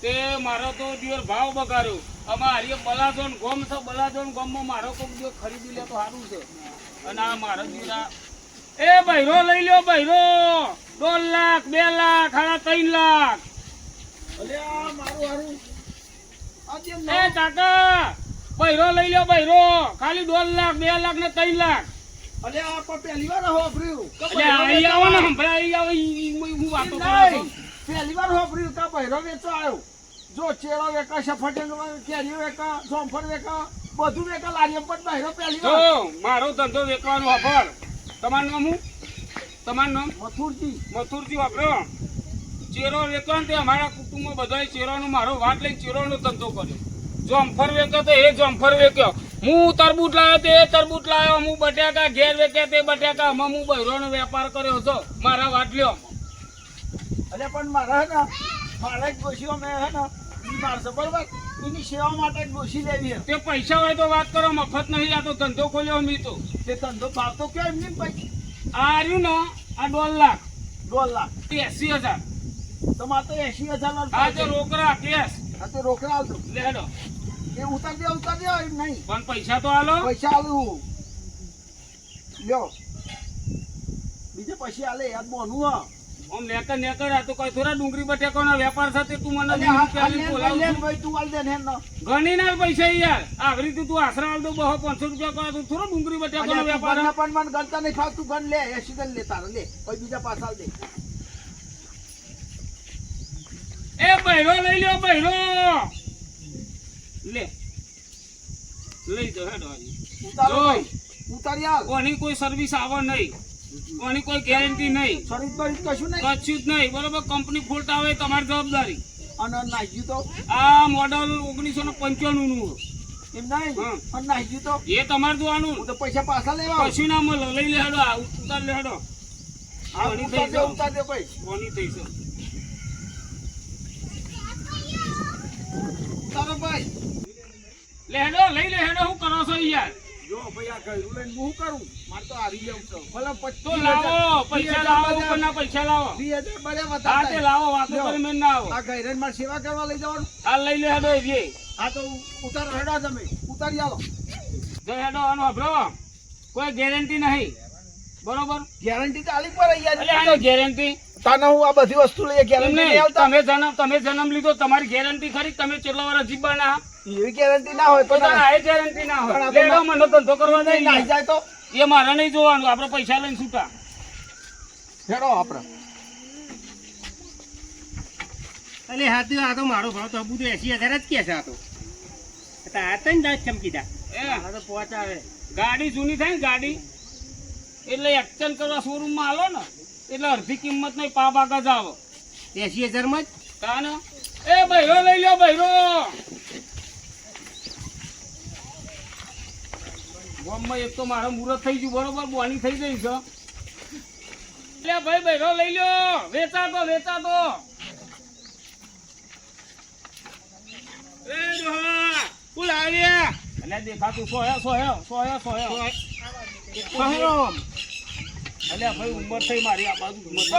તે મારો તો દિવસ ભાવ બગાડ્યો. આમાં હારીએ બલાજોન ગોમ છે બલાજોન ગોમમાં મારો કોઈક દિવસ ખરીદી લે તો સારું છે. અને આ મારો દિવસ એ બૈરો લઈ લ્યો બૈરો. દોઢ લાખ બે લાખ સાડા ત્રણ લાખ. અલે આ મારું હારું. એ કાકા બૈરો લઈ લ્યો બૈરો. ખાલી દોઢ લાખ બે લાખ ને ત્રણ લાખ. અલે આ પણ પહેલી વાર હોભર્યું. આવો ને હમણાં આવો ઈ હું વાતો કરું પહેલી વાર હોભર્યું કે બૈરો વેચવા આવ્યો. જો ચેડો વેકા સફરજન કેરીઓ વેકા સોમફળ વેકા બધું વેકા લારીએ પણ બહેરો પહેલી તો મારો ધંધો વેકવાનો વાપર તમારું નામ હું તમારું નામ? મથુરજી. મથુરજી વાપરો. ચેરો વેચવાનો તે અમારા કુટુંબમાં બધાએ ચેરોનો મારો વાત લઈને ચેરોનો ધંધો કર્યો. જોમફર વેક્યો તો એ જોમફર વેક્યો. હું તરબૂચ લાવ્યો તે એ તરબૂચ લાવ્યો. હું બટાકા ઘેર વેચ્યા તે બટાકા. આમાં હું બહેરોનો વેપાર કર્યો. હતો મારા વાટલ્યો લ્યો. અરે પણ મારા ને મારે જ પછી મેં હે ને ઈ મારશે બરોબર? એની સેવા માટે એક લેવી હે તે પૈસા હોય તો વાત કરો મફત નહીં આ તો ધંધો ખોલ્યો મી તો. તે ધંધો ભાવતો કેમ એમની ભાઈ? આ રહ્યું ને આ દોઢ લાખ. દોઢ લાખ. એસી હજાર. તમારે તો એસી હજાર આ તો રોકડા કેસ આ તો રોકડા આવતો લેડો એ ઉતાર દે ઉતાર દે એમ નહીં. પણ પૈસા તો આલો. પૈસા આલું લ્યો. બીજે પછી આલે યાદ મોનું હા. આમ નેકર નેકર આ તો કોઈ થોડા ડુંગળી બટેકાનો વેપાર સાથે તું મને તું ગણી ના પૈસા યાર. આગળ તું તું આશરા આલ દો બહો પાંચસો રૂપિયા કરે તું થોડો ડુંગળી બટેકાનો તું વેપાર પણ મને ગણતા નહીં ફાવતું ગણ લે એસી ગણ લે તારે લે કોઈ બીજા પાછા આલ દે. એ બૈરો લઈ લ્યો બૈરો લે. લઈ જો હેડો. ઉતારો આલ. કોની કોઈ સર્વિસ આવે નહીં. કોની કોઈ ગેરંટી નહીં. બરીર કશું નહીં. કશું જ નહીં. બરોબર કંપની ફોલ્ટ આવે તમારી જવાબદારી. અને નાખ્યું તો આ મોડલ ઓગણીસો ને પંચાણું નું એમ નહીં. અને નાખ્યું તો એ તમારે જોવાનું. હું તો પૈસા પાછા લેવા પછી કશું ના મળે. લઈ લેડો ઉતાર લેડો. કોની થઈ છે? ઉતાર દે ભાઈ. કોની થઈ છે ઉતારો ભાઈ. લે લઈ લેડો હું આ ગયું લઈને હું કરું? મારે તો હારી જવું છે. ભલે પચીસ લાવો પૈસા લાવો ઉપરના પૈસા લાવો. વીસ હજાર બળે હા તે લાવો વાતો કરી મેં ના આવો. આ ગૈરન મારે સેવા કરવા લઈ જવાનું. આ લઈ લે હેડો એ જે તો ઉતારો હેડો તમે. ઉતારી જો હેડો આનો વાપરો કોઈ ગેરંટી નહીં. બરોબર? ગેરંટી તો આલી પર ગેરંટી? તાને હું આ બધી વસ્તુ લઈએ ગેરંટી એમને નહીં આવતા? તમે જન્મ તમે જન્મ લીધો તમારી ગેરંટી ખરી તમે કેટલા વર્ષ જીવવાના એવી ગેરંટી ના હોય તો આ ગેરંટી ના હોય. લેડો મને ધંધો કરવા નહીં નાહી જાય તો? એ મારે નહીં જોવાનું આપણે પૈસા લઈને છૂટા. હેડો આપણે. અલે હા તો આ તો મારો ભાવ તો બધું એસી હજાર જ કે છે આ તો. આ તો ને દસ ચમકી દા. એ. આ તો પહોંચાવે ગાડી જૂની થાય ને ગાડી? એટલે એક્સચેન્જ કરવા શોરૂમમાં આવો ને. એટલે અડધી કિંમત નહીં પા બાગા જાવ એસી એસી હજારમાં જ? તાને એ બૈરો લઈ લ્યો બૈરો ગામમાં એક તો મારો મુહૂર્ત થઈ ગયું બરોબર? બોની થઈ ગઈ છે. એટલે ભાઈ બૈરો લઈ લ્યો. વેચા તો વેચા તો. એ ડોહા, તું લાવ્યા એટલે દેખાતું સોયા સોયા સોયા. સોયા. સોયો. એટલે ભાઈ ઉંમર થઈ મારી આ બાજુ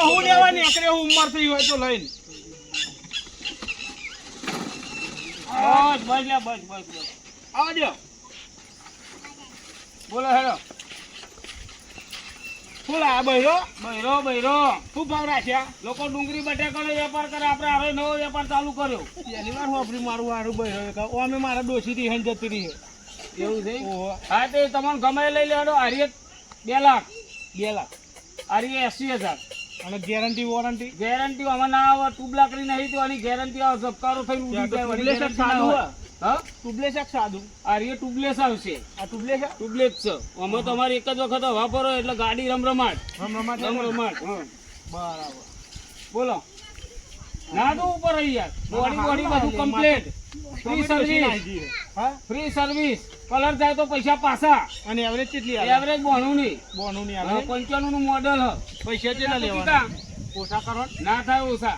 હું લેવા નીકળે હું ઉંમર થઈ હોય તો લઈને. બસ બસ લે બસ બસ બસ. આવજો બોલો હેડો લાયા બૈરો. બૈરો બૈરો. શું ભાવ રાખ્યા? લોકો ડુંગળી બટાકાનો વેપાર કરે આપણે હવે નવો વેપાર ચાલુ કર્યો. પહેલી વાર વાપરી મારું વારું બૈરો અમે મારા ડોસી થી હેન જતી રહી એવું છે? હા તે તમને ગમે લઈ લેવાનો આર્ય બે લાખ. બે લાખ. આર્ય એસી હજાર. અને ગેરંટી વોરંટી? ગેરંટી આમાં ના આવે ટ્યુબ લાકડી નહીં તો આની ગેરંટી આવે ઝબકારો થઈને ઉડી જાય ટુબલેસ ના સાદું હા? ટુબલેસ એક સાદું. અરે ટ્યુબલેસ આવશે આ ટુબલેસ ટ્યુબલેસ છે. આમાં તમારે એક જ વખત વાપરો એટલે ગાડી રમરમાટ. રમરમાટ રમરમાટ. બરાબર. બોલો. ના તો ઉપર રહી યાર. બોડી બોડી બધું complete free service free service colour થાય તો પૈસા પાછા. અને એવરેજ કેટલી આવે? એવરેજ બોનું ની બોનું ની આવે? પંચાણું નું મોડલ પૈસા કેટલા લેવાના? ઓછા કરો ના. થાય ઓછા.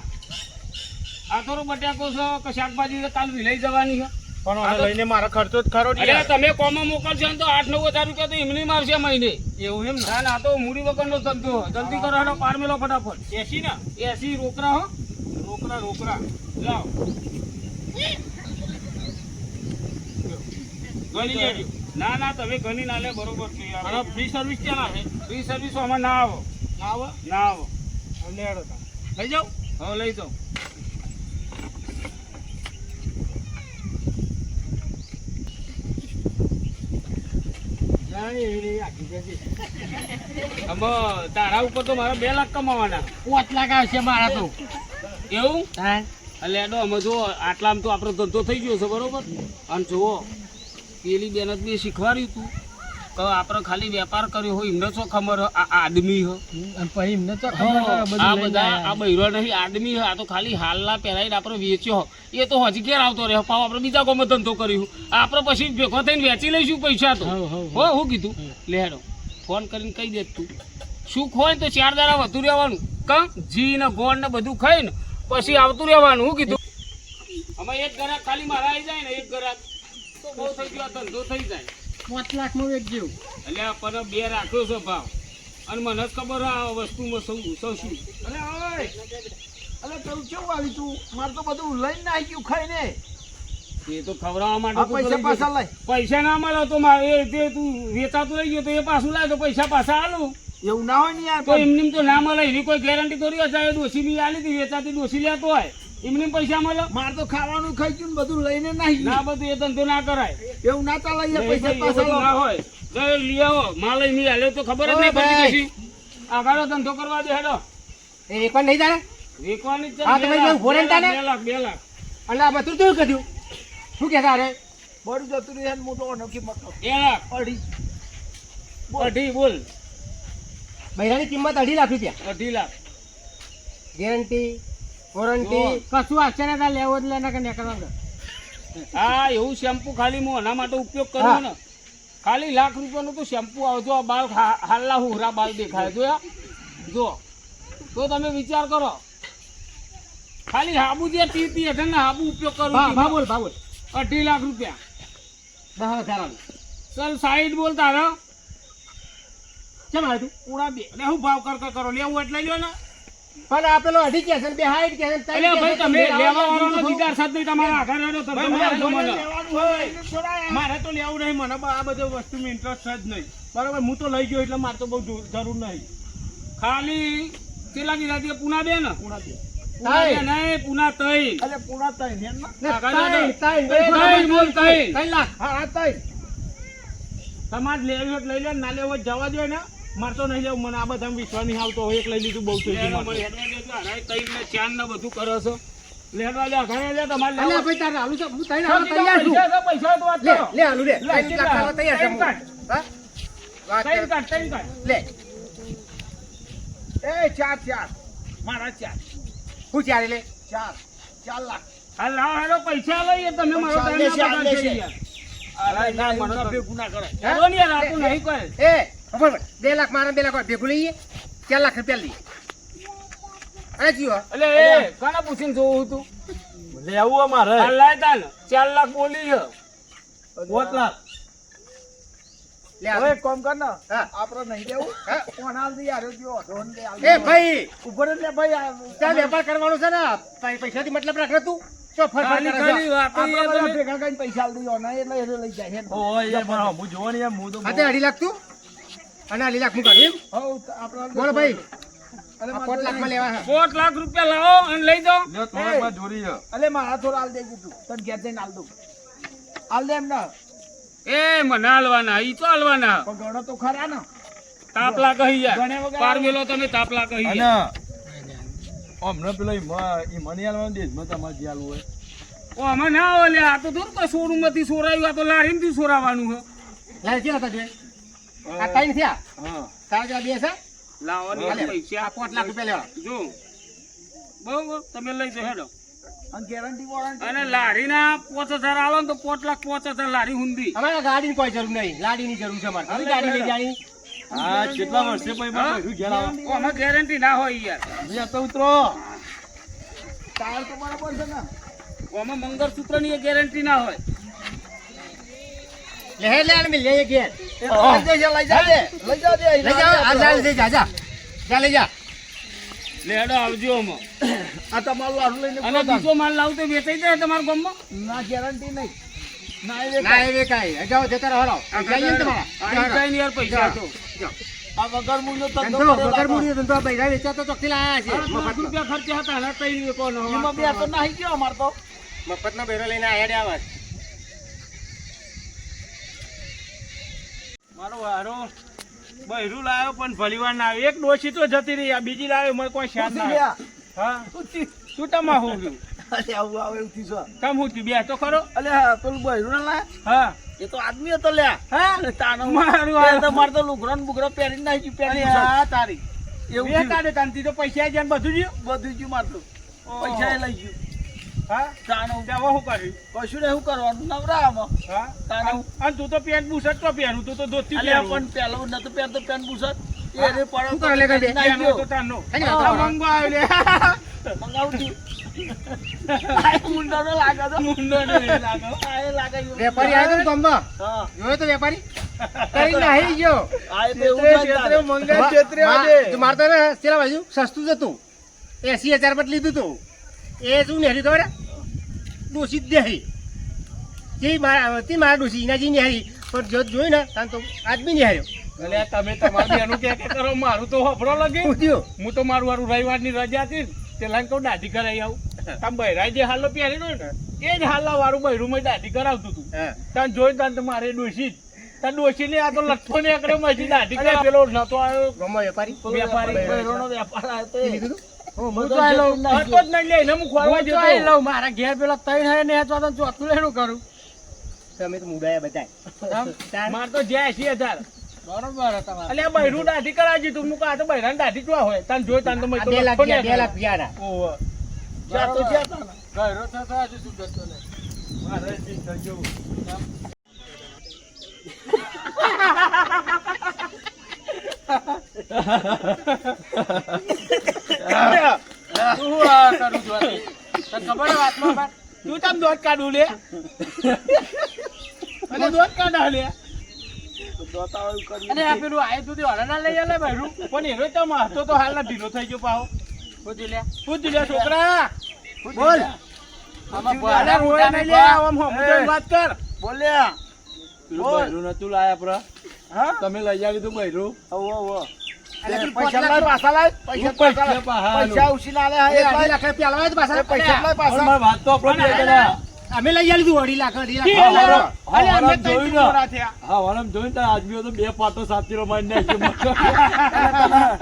આ થોડું બટાકો છે કે શાકભાજી કાલ વિલાઈ જવાની છે. પણ લઈને મારો ખર્ચો જ ખરો અરે તમે કોમો મોકલશો ને તો આઠ નવ હજાર રૂપિયા તો એમની મારશે મહિને. એવું એમ ના? ના તો મૂડી વગરનો ધંધો જલ્દી કરો હેડો પાર મેલો ફટાફટ. એસી ને? એસી રોકડા હો. રોકડા રોકડા લાવ. ગણી લેજો. ના ના તમે ગણી ના લે બરોબર છે યાર. ફ્રી સર્વિસ ક્યાં આવે ફ્રી સર્વિસ આમાં ના આવો. ના આવે? ના આવો. લઈ જાઓ. હવે લઈ જાઓ. તારા ઉપર તો મારા બે લાખ કમાવાના. પાંચ લાખ આવશે મારા તો. એવું? એટલે અમે જો આટલામાં તો આપણો ધંધો થઈ ગયો છે બરોબર? અને જુઓ. પેલી બેન જ બી શીખવાડ્યું તું. કે આપણે ખાલી વેપાર કર્યો હોય એમને શું ખબર આ આદમી હો. પછી એમને તો આ બધા આ બૈરો નહીં આદમી હે. આ તો ખાલી હાલના પહેરાઈને આપણે વેચ્યો હો. એ તો હજી ક્યારે આવતો રહે પાવ આપણે બીજા કોમાં ધંધો કર્યું. આપણે પછી ભેગો થઈને વેચી લઈશું પૈસા તો. હો હું કીધું? લેડો ફોન કરીને કહી દે તું. શું ખોય તો ચાર દાડા વધુ રહેવાનું. કા જી ને ગોળ ને બધું ખાઈને પછી આવતું રહેવાનું. હું કીધું? અમે એક ઘરાક ખાલી મારા આવી જાય ને એક ગ્રાહક તો બહુ થઈ ગયો ધંધો થઈ જાય. પાંચ લાખનું એક જેવું. એટલે પર બે રાખ્યો છે ભાવ. અને મને જ ખબર હે આ વસ્તુમાં સૌ સૌ શું. અલે ઓય! અલે પેલું કેવું આવ્યું તું? મારે તો બધું લઈને નાખી ગયું ખાઈને એ તો ખવડાવવા માટે પૈસા પાછા લઈ પૈસા ના મળે તો મારે તે તું વેચાતું રહી ગયો તો એ પાછું લાવે તો પૈસા પાછા આલું. એવું ના હોય ને યાર તો એમની તો ના મળે એની કોઈ ગેરંટી થોડી હોય ડોસી બી આલી હતી વેચાતી ડોસી લેતો હોય. એમની પૈસા મળે મારે તો ખાવાનું ખાઈ ગયું બધું લઈને નહીં. ના બધું એ ધંધો ના કરાય. એવું ના ચાલે પૈસા ભાઈ, ના હોય. ગયો લઈ આવો. માલ લઈને આલ્યો તો ખબર જ નહીં પડી કશી. આગળ ધંધો કરવા દે હેડો. એ એક વાર નહીં તારે વેચવાની જ હા, તમે જો ફોરેન તાને? બે લાખ બે લાખ અને આ બધું કેવું કર્યું શું કે તારે બળી જતું રહે મોટો અનોખી મતો બે લાખ. અઢી. અઢી બોલ. બૈરાની કિંમત અઢી લાખ રૂપિયા. અઢી લાખ. ગેરંટી. વોરંટી કશું ને તારે લેવો એટલે એના કે કરવાનું હા એવું શેમ્પુ ખાલી હું એના માટે ઉપયોગ કરું ને. ખાલી લાખ રૂપિયાનું તો શેમ્પુ આવજો આ બાલ હા- હાલના હુરા બાલ દેખાય. જોયા જો. તો તમે વિચાર કરો. ખાલી હાબુ જે પીતી હશે ને હાબુ ઉપયોગ કરું છું. બોલ બોલ. અઢી લાખ રૂપિયા. દસ હજાર આલું. સાઈડ બોલ તારો. કેમ આવ્યું તું? પૂરા બે. હું ભાવ કરતા કર. કરો લેવું એટલે લ્યો ને. પણ આ પેલો અઢી કે છે બે હાઈટ કે છે છે, ભાઈ તમે લેવા વાળાનો વિચાર સાથ નહીં તમારા આગળ રહેલો તમે. મારે તો લેવું નહીં મને આ બધી વસ્તુમાં ઇન્ટરેસ્ટ જ નહીં. બરાબર હું તો લઈ ગયો એટલે મારે તો બહુ જરૂર નહીં. ખાલી કેટલા કીધા તે પૂના બે ને. પૂના બે. પૂના તઈ ને. એમ ને આગળ ત્રણ, ત્રણ, એ ત્રણ બોલ ત્રણ ત્રણ લાખ. હા હા તઈ તમારે લેવી હોય લઈ લે ના લેવો જવા જોઈએ ને મારે તો નહીં જાવ મને આ બધા વિશ્વાસ નહીં આવતો હોય એક લઈ લીધું બહુ થઈ ગયું ત્રણ ને બધું કરો છો? લેવા દે ઘરે લે તમારે અલ્યા ભાઈ તારે આલુ છે? હું ત્રણ ચાલ, તૈયાર છું. પૈસા તો વાત લે લે આલુ લે. લે, ત્રણ કેટલા? લાખ આલવા તૈયાર છે ત્રણ હું. કાઢ. હા? વાત કાઢ, ત્રણ લે. એ ચાર ચાર. મારા ચાર. હું ચારે લે? ચાર. ચાર લાખ. હા, લાવો, હેડો, પૈસા લઈએ તમે મારો પૈસા ના બગાડ કરી યાર. અરે, ના, મને તો ભેગું ના કરાય. હેડો ને યાર, આ તો નહીં કરે. એ. બે લાખ મારા બે લાખ ભેગું લઈએ? ચાર લાખ રૂપિયા લઈએ. અરે જીઓ. એટલે એ, કોને પૂછીને જોવું હતું? લેવું હોય લાય તા ચાર લાખ બોલી છે. પાંચ લાખ. લે હવે આલુ. એક કામ કર ને. આપણે નહીં લેવું. હા. કોણ હાલ દે ધોન દે એ ભાઈ. ઉપર જ ભાઈ ત્યાં વેપાર કરવાનો છે ને પૈ- પૈસાથી મતલબ રાખ તું. કરે આપણે ભેગા કરીને પૈસા ને એટલે એ લઈ જાય હે ઓય હું તો અઢી લાખ તું? અને લાખ હું કાઢું એમ? તો બોલો ભાઈ લાખમાં લેવા હે. પોંચ લાખ રૂપિયા લાવો અને લઈ જાઓ. અલે મારા થોડા હાલ દે કીધું તને ઘેર જઈને હાલ દઉં હાલ દે એમ ના એ મને હાલવાના ઈ તો હાલવાના પણ ગણો તો ખરા ને તાપલા કહી ગણે યાર મેલો તમે તાપલા કહી અને યાર. હમણાં પેલો ઈમાં- ઈ મને આલવાનું દેશમાં તમારે જે આલવું હોય. ઓ આમાં ના આવે લે આ તો થોડું કોઈ શોરૂમમાંથી સોરાયું આ તો લારીમાંથી સોરાવાનું છે લાલ કેટલા હતા જોઈ? આ કઈ થયા હા. તારા જેવા બે છે? લાવો પૈસા. પાંચ લાખ રૂપિયા લેવા જો. બરોબર તમે લઈ જાઓ હેડો. અને ગેરંટી વોરંટી અને હજાર આલો ને તો પાંચ લાખ પાંચ હજાર લારી હુંદી અમારે ગાડીની કોઈ જરૂર નહીં. લાડીની જરૂર છે ગાડી લઈ જાય હા, કેટલા વર્ષે પછી મારે ઘેર આવે? ગેરંટી ના હોય યાર. અહીંયા તો ઉતરો. ટાયર તો બરાબર છે ને. ઓ મંગળસૂત્રની ગેરંટી ના હોય. લે હે મિલ લે ઘેર લઈ જશે, લઈ જાજે. લઈ જાજે. લઈ જાઓ આ જા લઈ જા જા. જા લઈ જા. લેડો આવજો અમે આ તમારું વારું લઈને અને બીજો માલ લાવું તો વેચાઈ જાય તમારા ગામમાં? ના ગેરંટી નહીં. ના એ ના જાઓ જતા રહો હલો. જઈએ તમારા. આઈ યાર પૈસા તો આ વગર મૂલ્યો ધંધો વગર. મૂડીનો ધંધો પૈસા વેચા ચોખ્ખી લાયા છે. રૂપિયા ખર્ચા હતા ને તઈ વેચવાનો એમાં બે તો નાહી ગયો અમાર તો. મફતનો બેરો લઈને આયા રે મારો વારો બૈરું લાવ્યો પણ ભલીવાર ના એક ડોશી તો જતી રહી આ બીજી લાવ્યો મને કોઈ શાદ ના. હા? શું તમા હું ગયું અરે આવું તમ હું છું બે તો ખરો? અલે પેલું બૈરું ના લાયા? હા. એ તો આદમી હતો લ્યા હા? તાનો મારું આ- તો મારે તો લુગડો ને બુગડો પહેરીને નાખી અરે હા તારી. એવું થયું. તાનથી તો પૈસા જ્યાં બધું જ્યું બધું જ્યું મારતું. પૈસા લઈ ગયું. હા તાનો ત્યાં હું કર્યું કશું ને શું કરવાનું નવરામાં હા તાનો અને તું તો પેન્ટ બુશર્ટ તો પહેરું તું તો ધોતી પહેરું પણ પેલો નતો પહેરતો પેન્ટ બુશર્ટ એ પડો શું લે કઈ બે? તો ગયો. તારનો. કઈ હા, વાત કરો? મંગો આવ્યો લે મંગાવું છું. આ મુંડાનો લાગે તો. મુંડો ને લાગો. આ લાગે વેપારી આવ્યો ને ગામમાં હા. જોયો તો વેપારી કઈ નાહી ગયો આ તો એવું જ ક્ષેત્રે તારે. મંગા ક્ષેત્રે આજે. તું ને પેલા બાજુ સસ્તું જ હતું એસી હજાર પર લીધું તું એ શું નેહરી ખબર ડોસી જ દેહી જે મારા તે મારા ડોસી એના જે નેહરી. પણ જો જોઈ ને તાન તો નેહર્યો અલ્યા તમે તમારી કે કરો મારું તો હફરો લાગે. હું તો મારું મારું રવિવારની રજા હતી તે લાઈન કહું દાઢી કરાવી આવું. તમે બૈરાએ જે હાલો પહેરેલો ને એ જ હાલા વાળું બૈરું મેં દાઢી કરાવતું હતું. તને જોઈ તને મારે ડોસી જ. તને ડોસી ને આ તો લઠ્ઠો ને એકડે મજી દાઢી કરાવી. પેલો નતો આવ્યો. વેપારી. વેપારી. વેપાર આવ્યો તો લીધું તું? બધો તો નાહી જ નહીં તો. મારા ઘેર પેલા ત્રણ ને ચોથું લેણું કરું? તમે તો મુડાયા બધાય. માર તો જ્યાં એસી હજાર. બરોબર તમારે. અલ્યા બૈરું દાઢી કરાવી દીધું હું કહા તો બૈરાને દાઢી જોવા હોય. તને જોઈ તને તો મેં બે લાખ ગયા, બે લાખ ગયા ના. ઓહો. જ્યાં તો જ્યાં તા થતો હજુ શું જતો મારે જી થજો. તું આ કરું છું? તને ખબર વાતમાં બાર? તું તમ દોત કાઢું લે અને દોત કાઢા લે. અને આ પેલું આયે સુધી ઓર્ડર ના લઈ આલે બૈરું પણ એનો તો મારતો તો હાલ ના ઢીલો થઈ ગયો પાહો. પૂછી લે. પૂછ લે છોકરા. બોલ. આમાં વાત કર. બોલ્યા. બોલ. નતું લાયા હા તમે લઈ આવી તું બૈરું પૈસા પૈસા લાય, લે પાછા લાય. પૈસા પૈસા અમે લઈ આવી લીધું અઢી લાખ અઢી લાખ. અલ્યા, હા, અમે જોયું ને. હા તાર આદમીઓ તો બે પાટો સાતીરો મારી નાખ્યો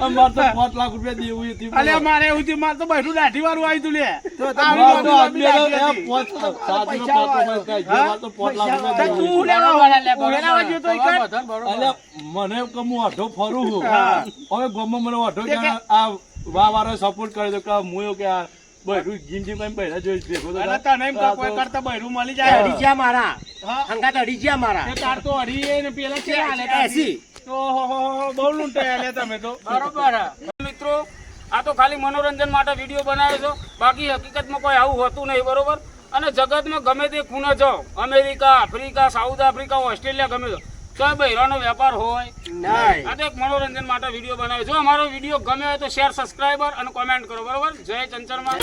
અમારે તો પાંચ લાખ રૂપિયા દેવું હતી અલ્યા, મારે એવું થયું, મારે તો બૈરું દાઢી વાળું. આવ્યું તું લે તો આવી મને કમું અઢો ફરું છું. હવે ગમે મને અઢો આ વાહ વાળો સપોર્ટ કર્યો કે હું કે આ બૈરું જીમ જીમ કરીને બૈરા જોઈ ભેગો તો તને એમ કોઈ કરતા બૈરું મળી અઢી જાય. જ્યાં મારા. હંગાત અઢી જ્યાં મારા. તે તાર તો અઢી ને પેલા છે આલે એસી ઓહો બહુ લૂંટાઈ આલ્યા તમે તો. બરોબર. મિત્રો આ તો ખાલી મનોરંજન માટે વીડિયો બનાવ્યો છો. બાકી હકીકતમાં કોઈ આવું હોતું નહીં બરોબર? અને જગતમાં ગમે તે ખૂણે જાઓ. America Africa South Africa Australia ગમે તો. તો બૈરાનો વેપાર હોય? નહીં. આ તો એક મનોરંજન માટે વીડિયો બનાવ્યો. જો અમારો વીડિયો ગમે હોય તો શેર સબસ્ક્રાઈબર અને કોમેન્ટ કરો બરોબર? જય ચંચરમાં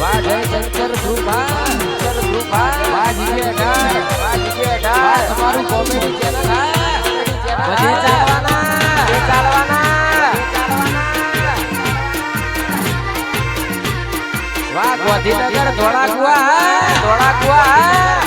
વાહ જય ચંચર ધ્રુવા ચંચર ધ્રુવા વાહ જીએ ડાર વાહ જીએ ડાર તમારું કોમેડી ચેનલ હા. બધે ચાલવાના. બધે ચાલવાના. વાહ ગોધીનગર ધોળાકુવા હા. ધોળાકુવા હા.